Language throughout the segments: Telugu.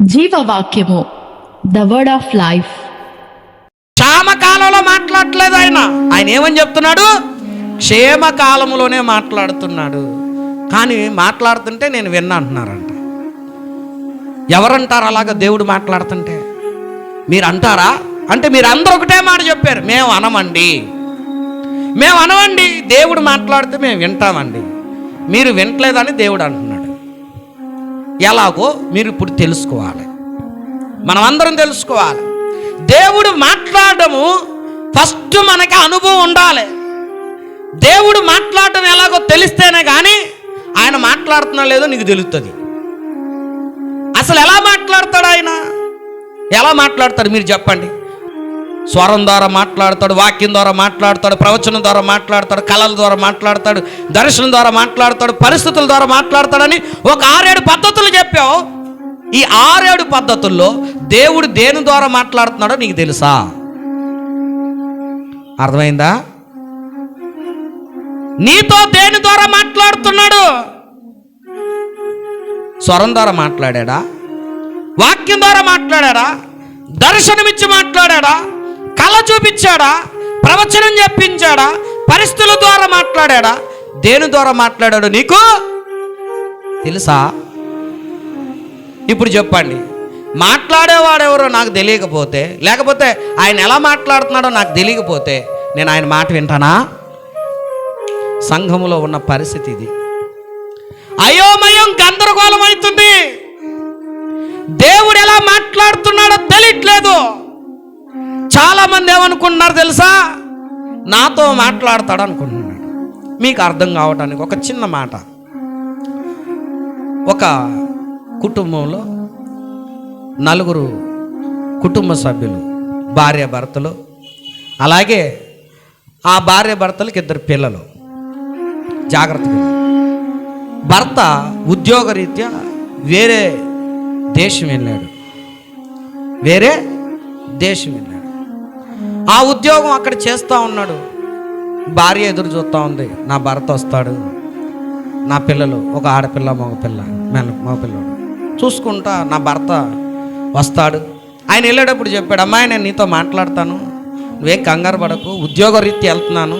జీవవాక్యము ద వర్డ్ ఆఫ్ లైఫ్ క్షామకాలంలో మాట్లాడలేదు ఆయన. ఆయన ఏమని చెప్తున్నాడు? క్షేమకాలంలోనే మాట్లాడుతున్నాడు. కానీ మాట్లాడుతుంటే నేను విన్నా అంటున్నారంట. ఎవరంటారు అలాగ దేవుడు మాట్లాడుతుంటే? మీరు అంటారా అంటే మీరు అందరూ ఒకటే మాట చెప్పారు. మేము అనమండి. మేము అనమండి. దేవుడు మాట్లాడితే మేము వింటామండి. మీరు వింటలేదని దేవుడు అంటున్నాడు. ఎలాగో మీరు ఇప్పుడు తెలుసుకోవాలి. మనం అందరం తెలుసుకోవాలి. దేవుడు మాట్లాడము ఫస్ట్ మనకి అనుభవం ఉండాలి. దేవుడు మాట్లాడటం ఎలాగో తెలిస్తేనే కానీ ఆయన మాట్లాడుతున్నా లేదో నీకు తెలుస్తుంది అసలు ఎలా మాట్లాడతాడు ఆయన? ఎలా మాట్లాడతాడు మీరు చెప్పండి. స్వరం ద్వారా మాట్లాడతాడు వాక్యం ద్వారా మాట్లాడతాడు ప్రవచనం ద్వారా మాట్లాడతాడు కళల ద్వారా మాట్లాడతాడు దర్శనం ద్వారా మాట్లాడతాడు పరిస్థితుల ద్వారా మాట్లాడతాడని ఒక ఆరేడు పద్ధతులు చెప్పావు. ఈ ఆరేడు పద్ధతుల్లో దేవుడు దేని ద్వారా మాట్లాడుతున్నాడో నీకు తెలుసా? అర్థమైందా? నీతో దేని ద్వారా మాట్లాడుతున్నాడు? స్వరం ద్వారా మాట్లాడాడా? వాక్యం ద్వారా మాట్లాడా దర్శనమిచ్చి మాట్లాడా కళ చూపించాడా? ప్రవచనం చెప్పించాడా? పరిస్థితుల ద్వారా మాట్లాడాడా దేని ద్వారా మాట్లాడాడు నీకు తెలుసా? ఇప్పుడు చెప్పండి. మాట్లాడేవాడెవరో నాకు తెలియకపోతే లేకపోతే ఆయన ఎలా మాట్లాడుతున్నాడో నాకు తెలియకపోతే నేను ఆయన మాట వింటానా? సంఘములో ఉన్న పరిస్థితి ఇది. అయోమయం గందరగోళం అవుతుంది. దేవుడు ఎలా మాట్లాడుతున్నాడో తెలియట్లేదు. చాలా మంది ఏమనుకుంటున్నారు తెలుసా? నాతో మాట్లాడతాడు అనుకుంటున్నాడు మీకు అర్థం కావడానికి ఒక చిన్న మాట. ఒక కుటుంబంలో నలుగురు కుటుంబ సభ్యులు భార్య భర్తలు అలాగే ఆ భార్య భర్తలకు ఇద్దరు పిల్లలు. జాగ్రత్తగా భర్త ఉద్యోగరీత్యా వేరే దేశం వెళ్ళాడు. వేరే దేశం వెళ్ళాడు. ఆ ఉద్యోగం అక్కడ చేస్తూ ఉన్నాడు. భార్య ఎదురు చూస్తూ ఉంది. నా భర్త వస్తాడు. నా పిల్లలు ఒక ఆడపిల్ల మగ పిల్ల మెల్ల మగపిల్లడు చూసుకుంటా నా భర్త వస్తాడు. ఆయన వెళ్ళేటప్పుడు చెప్పాడు అమ్మాయి నేను నీతో మాట్లాడతాను. నువ్వేం కంగారు పడకు. ఉద్యోగ రీతి వెళ్తున్నాను.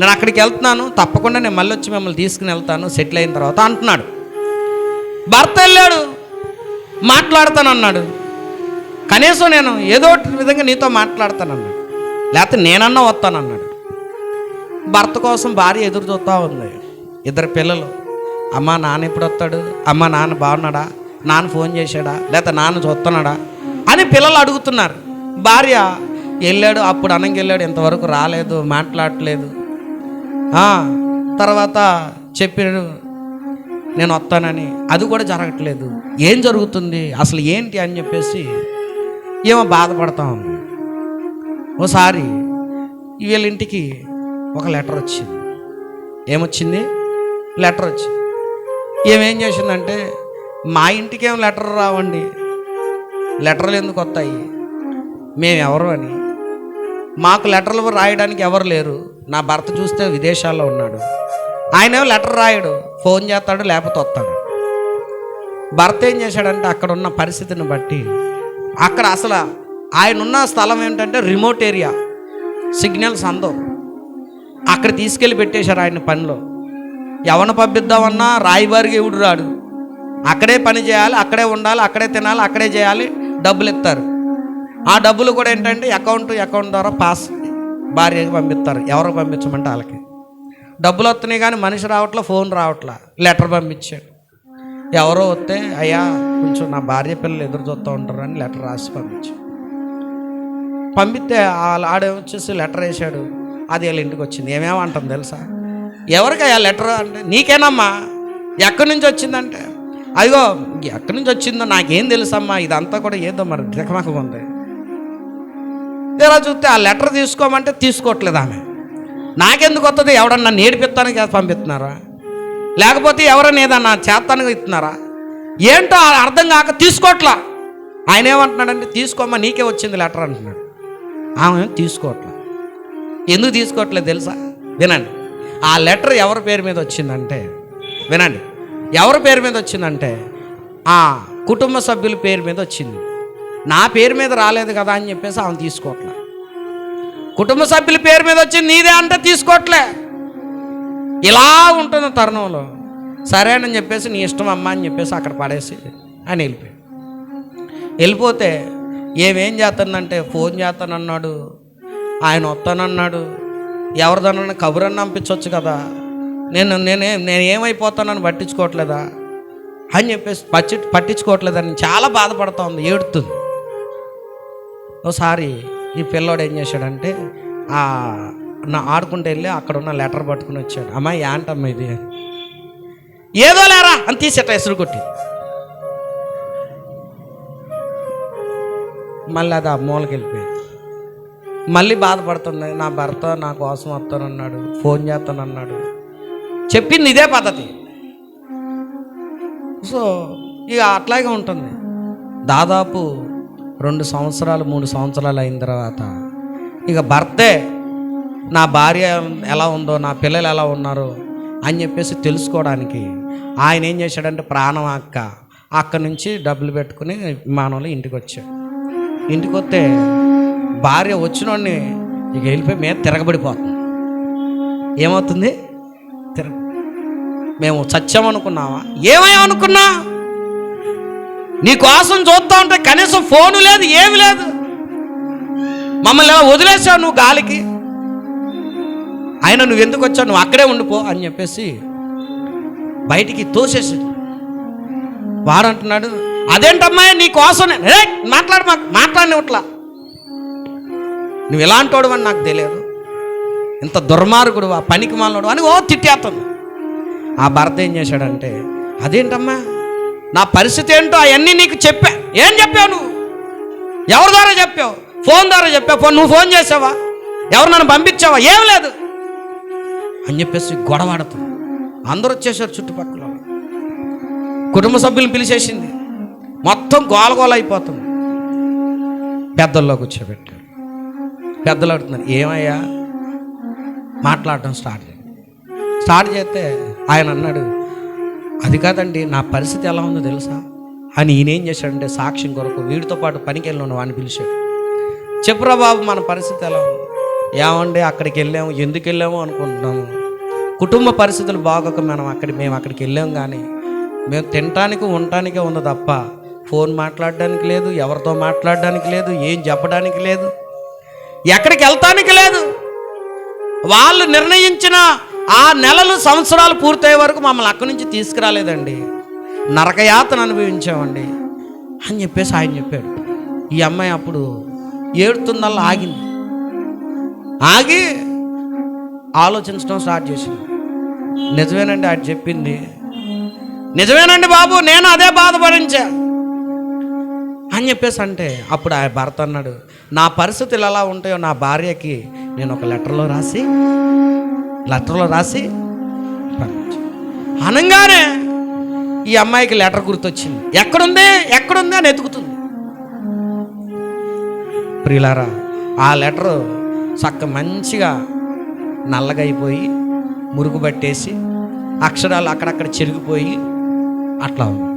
నేను అక్కడికి వెళ్తున్నాను. తప్పకుండా నేను మళ్ళీ వచ్చి మిమ్మల్ని తీసుకుని వెళ్తాను. సెటిల్ అయిన తర్వాత అంటున్నాడు. భర్త వెళ్ళాడు. మాట్లాడతాను అన్నాడు కనీసం నేను ఏదో ఒకటి విధంగా నీతో మాట్లాడతానన్నాడు. లేకపోతే నేనన్నా వస్తానన్నాడు. భర్త కోసం భార్య ఎదురు చూస్తూ ఉంది. ఇద్దరు పిల్లలు. అమ్మ నాన్న ఎప్పుడు వస్తాడు? అమ్మ నాన్న బాగున్నాడా? నాన్న ఫోన్ చేశాడా? లేకపోతే నాన్న చూస్తున్నాడా? అని పిల్లలు అడుగుతున్నారు. భార్య వెళ్ళాడు అప్పుడు అనంగి వెళ్ళాడు ఇంతవరకు రాలేదు మాట్లాడలేదు. తర్వాత చెప్పాడు నేను వస్తానని. అది కూడా జరగట్లేదు. ఏం జరుగుతుంది? అసలు ఏంటి అని చెప్పేసి ఏమో బాధపడతా ఉంది. ఓసారి వీళ్ళ ఇంటికి ఒక లెటర్ వచ్చింది. ఏమొచ్చింది? లెటర్ వచ్చింది. ఏమేం చేసిందంటే మా ఇంటికి ఏం లెటర్ రావండి. లెటర్లు ఎందుకు వస్తాయి? మేము ఎవరు అని. మాకు లెటర్లు రాయడానికి ఎవరు లేరు. నా భర్త చూస్తే విదేశాల్లో ఉన్నాడు. ఆయన ఏమో లెటర్ రాయడు. ఫోన్ చేస్తాడు లేకపోతే వస్తాడు. భర్త ఏం చేశాడంటే అక్కడ ఉన్న పరిస్థితిని బట్టి అక్కడ అసలు ఆయన ఉన్న స్థలం ఏంటంటే రిమోట్ ఏరియా. సిగ్నల్స్ అందవు. అక్కడ తీసుకెళ్ళి పెట్టేశారు ఆయన పనిలో. ఎవరిని పంపిద్దామన్నా రాయిబారికి ఎవడు రాడు. అక్కడే పని చేయాలి అక్కడే ఉండాలి అక్కడే తినాలి అక్కడే చేయాలి డబ్బులు ఇస్తారు. ఆ డబ్బులు కూడా ఏంటంటే అకౌంట్ అకౌంట్ ద్వారా పాస్ భార్యకి పంపిస్తారు. ఎవరికి పంపించమంటే వాళ్ళకి. డబ్బులు వస్తున్నాయి కానీ మనిషి రావట్లే ఫోన్ రావట్లే లెటర్ పంపించాడు. ఎవరో వస్తే అయ్యా కొంచెం నా భార్య పిల్లలు ఎదురు చూస్తూ ఉంటారని లెటర్ రాసి పంపించాడు. పంపితే ఆ- ఆడ వచ్చేసి లెటర్ వేసాడు అది వీళ్ళ ఇంటికి వచ్చింది. ఏమేమంటాం తెలుసా? ఎవరికయ్యా లెటర్ అంటే నీకేనమ్మా? ఎక్కడి నుంచి వచ్చిందంటే? అదిగో ఎక్కడి నుంచి వచ్చిందో నాకేం తెలుసమ్మా? ఇదంతా కూడా ఏదో మరి దికమకగా ఉంది. తీరా చూస్తే ఆ లెటర్ తీసుకోమంటే తీసుకోవట్లేదు ఆమె. నాకెందుకు వస్తుంది ఎవడన్నా నేర్పిస్తానికి పంపిస్తున్నారా? లేకపోతే ఎవరైనా ఏదన్నా చేస్తానికి ఇస్తున్నారా? ఏంటో అర్థం కాక తీసుకోవట్లా ఆయన ఏమంటున్నాడంటే తీసుకోమ్మా నీకే వచ్చింది లెటర్ అంటున్నాడు. ఆమె ఏం ఎందుకు తీసుకోవట్లేదు తెలుసా? వినండి. ఆ లెటర్ ఎవరి పేరు మీద వచ్చిందంటే వినండి. ఎవరి పేరు మీద వచ్చిందంటే ఆ కుటుంబ సభ్యుల పేరు మీద వచ్చింది. నా పేరు మీద రాలేదు కదా అని చెప్పేసి ఆమె తీసుకోవట్లే. కుటుంబ సభ్యుల పేరు మీద వచ్చింది నీదే అంటే తీసుకోవట్లే. ఇలా ఉంటుంది తరుణంలో. సరే అని చెప్పేసి నీ ఇష్టం అమ్మా అని చెప్పేసి అక్కడ పడేసి ఆయన వెళ్ళిపోయాడు. వెళ్ళిపోతే ఏమేం చేస్తానంటే ఫోన్ చేస్తానన్నాడు ఆయన వస్తానన్నాడు ఎవరిదన్నా కబురన్నా పంపించవచ్చు కదా. నేను నేనే నేను ఏమైపోతానని పట్టించుకోవట్లేదా? అని చెప్పేసి పచ్చి పట్టించుకోవట్లేదని చాలా బాధపడతా ఉంది ఏడుతుంది. ఒకసారి ఈ పిల్లోడు ఏం చేశాడంటే నా ఆడుకుంటూ వెళ్ళి అక్కడ ఉన్న లెటర్ పట్టుకుని వచ్చాడు. అమ్మాయి ఏంటమ్మా ఇది? ఏదో లేరా అని తీసేట ఎసురు కొట్టి. మళ్ళీ అది ఆ మూలకి వెళ్ళిపోయింది. మళ్ళీ బాధపడుతుంది నా భర్త నా కోసం వస్తానన్నాడు ఫోన్ చేస్తానన్నాడు. చెప్పింది ఇదే పద్ధతి. సో ఇక అట్లాగే ఉంటుంది. దాదాపు రెండు సంవత్సరాలు మూడు సంవత్సరాలు అయిన తర్వాత ఇక భర్తే నా భార్య ఎలా ఉందో నా పిల్లలు ఎలా ఉన్నారో అని చెప్పేసి తెలుసుకోవడానికి ఆయన ఏం చేశాడంటే ప్రాణం అక్క అక్క నుంచి డబ్బులు పెట్టుకుని విమానంలో ఇంటికి వచ్చాడు. ఇంటికి వస్తే భార్య వచ్చినోడిని ఇక వెళ్ళిపోయి మేము తిరగబడిపోతుంది ఏమవుతుంది? తిరగ మేము సత్యమనుకున్నావా ఏమేమనుకున్నా నీ కోసం చూస్తా ఉంటే కనీసం ఫోను లేదు ఏమి లేదు. మమ్మల్ని వదిలేసావు నువ్వు గాలికి? ఆయన నువ్వు ఎందుకు వచ్చావు? నువ్వు అక్కడే ఉండిపో అని చెప్పేసి బయటికి తోసేసి వారంటున్నాడు అదేంటమ్మా నీ కోసం రే మాట్లాడు మాకు మాట్లాడినట్లా నువ్వు ఎలాంటోడు అని నాకు తెలియదు. ఇంత దుర్మార్గుడు ఆ పనికి మాలడు అని ఓ తిట్టేస్తుంది. ఆ భర్త ఏం చేశాడంటే అదేంటమ్మా నా పరిస్థితి ఏంటో అవన్నీ నీకు చెప్పా. ఏం చెప్పావు నువ్వు? ఎవరి ద్వారా చెప్పావు? ఫోన్ ద్వారా చెప్పావు. ఫోన్ నువ్వు ఫోన్ చేసావా? ఎవరు నన్ను పంపించావా? ఏం లేదు. అని చెప్పేసి గొడవాడుతుంది. అందరూ వచ్చేసారు చుట్టుపక్కల. కుటుంబ సభ్యులను పిలిచేసింది. మొత్తం గోలగోల అయిపోతుంది. పెద్దల్లో కూర్చోబెట్టారు. పెద్దలు అడుగుతున్నారు ఏమయ్యా? మాట్లాడటం స్టార్ట్ చేయండి. స్టార్ట్ చేస్తే ఆయన అన్నాడు అది కాదండి నా పరిస్థితి ఎలా ఉందో తెలుసా? అని ఈయనేం చేశాడంటే సాక్ష్యం కొరకు వీడితో పాటు పనికి వెళ్ళిన వాడిని పిలిచాడు. చెప్పురా బాబు మన పరిస్థితి ఎలా ఉంది? ఏమండి అక్కడికి వెళ్ళాము ఎందుకు వెళ్ళాము అనుకుంటున్నాము? కుటుంబ పరిస్థితులు బాగోక మనం అక్కడికి మేము అక్కడికి వెళ్ళాం కానీ మేము తినటానికి ఉండటానికే ఉంది తప్ప ఫోన్ మాట్లాడడానికి లేదు ఎవరితో మాట్లాడడానికి లేదు ఏం చెప్పడానికి లేదు ఎక్కడికి వెళ్తానికి లేదు. వాళ్ళు నిర్ణయించిన ఆ నెలలు సంవత్సరాలు పూర్తయ్యే వరకు మమ్మల్ని అక్కడి నుంచి తీసుకురాలేదండి. నరకయాతను అనుభవించామండి అని చెప్పేసి ఆయన చెప్పాడు. ఈ అమ్మాయి అప్పుడు ఏడుతుందల్లా ఆగింది. ఆగి ఆలోచించడం స్టార్ట్ చేసింది. నిజమేనండి ఆయన చెప్పింది. నిజమేనండి బాబు నేను అదే బాధపడించా. అని చెప్పేసి అంటే అప్పుడు ఆ భర్త అన్నాడు నా పరిస్థితులు ఎలా ఉంటాయో నా భార్యకి నేను ఒక లెటర్లో రాసి లెటర్లో రాసి అనగానే ఈ అమ్మాయికి లెటర్ గుర్తొచ్చింది. ఎక్కడుంది? ఎక్కడుంది? అని ఎతుకుతుంది ప్రియులారా ఆ లెటరు చక్క మంచిగా నల్లగా అయిపోయి మురుగు పట్టేసి అక్షరాలు అక్కడక్కడ చెరిగిపోయి అట్లా ఉంది.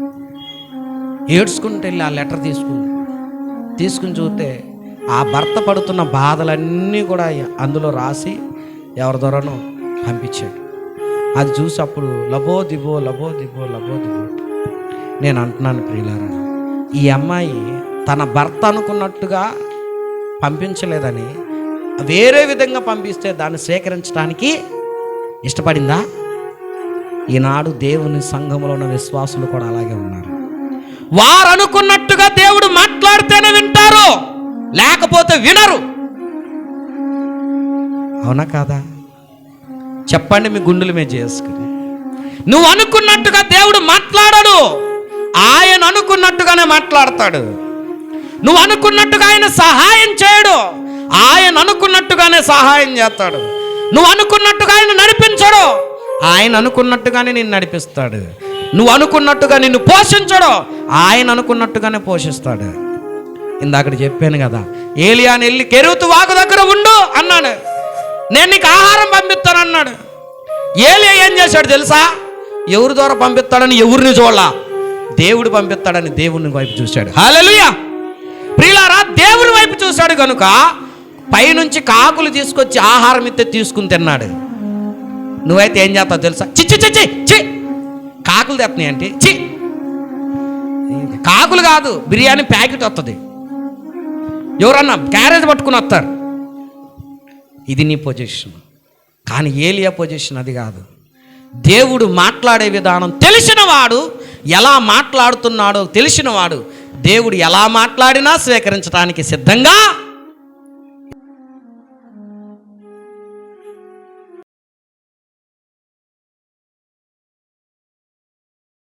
ఏడ్చుకుంటూ వెళ్ళి ఆ లెటర్ తీసుకుని తీసుకుని చూస్తే ఆ భర్త పడుతున్న బాధలన్నీ కూడా అందులో రాసి ఎవరి ద్వారానో పంపించాడు. అది చూసి అప్పుడు లబో దిబో లబో దిబో లబో దిబో. నేను అంటున్నాను ప్రియులారా ఈ అమ్మాయి తన భర్త అనుకున్నట్టుగా పంపించలేదని వేరే విధంగా పంపిస్తే దాన్ని సేకరించడానికి ఇష్టపడిందా? ఈనాడు దేవుని సంఘంలో ఉన్న విశ్వాసులు కూడా అలాగే ఉన్నారు. వారు అనుకున్నట్టుగా దేవుడు మాట్లాడితేనే వింటారు లేకపోతే వినరు. అవునా కాదా? చెప్పండి మీ గుండెల మీద చేసుకుని నువ్వు అనుకున్నట్టుగా దేవుడు మాట్లాడడు ఆయన అనుకున్నట్టుగానే మాట్లాడతాడు. నువ్వు అనుకున్నట్టుగా ఆయన సహాయం చేయడు ఆయన అనుకున్నట్టుగానే సహాయం చేస్తాడు. నువ్వు అనుకున్నట్టుగా ఆయన నడిపించడు ఆయన అనుకున్నట్టుగానే నిన్ను నడిపిస్తాడు. నువ్వు అనుకున్నట్టుగా నిన్ను పోషించడు. ఆయన అనుకున్నట్టుగానే పోషిస్తాడు. ఇందాక చెప్పాను కదా ఏలియాని వెళ్ళి కెరుతు వాకు దగ్గర ఉండు అన్నాడు. నేను నీకు ఆహారం పంపిస్తాను అన్నాడు. ఏలియా ఏం చేశాడు తెలుసా? ఎవరి ద్వారా పంపిస్తాడని ఎవరిని చూడాల? దేవుడు పంపిస్తాడని దేవుని వైపు చూశాడు. హల్లెలూయా! ప్రియులారా దేవుని వైపు చూశాడు కనుక పైనుంచి కాకులు తీసుకొచ్చి ఆహారం ఇస్తే తీసుకుని తిన్నాడు. నువ్వైతే ఏం చేస్తావు తెలుసా? చిచ్చి చిచ్చి చి! కాకులు తెస్తున్నాయి అంటే చి కాకులు కాదు బిర్యానీ ప్యాకెట్ వస్తుంది ఎవరన్నా క్యారేజ్ పట్టుకుని వస్తారు ఇది నీ పొజిషన్. కానీ ఏలియా పొజిషన్ అది కాదు. దేవుడు మాట్లాడే విధానం తెలిసినవాడు ఎలా మాట్లాడుతున్నాడో తెలిసినవాడు దేవుడు ఎలా మాట్లాడినా స్వీకరించడానికి సిద్ధంగా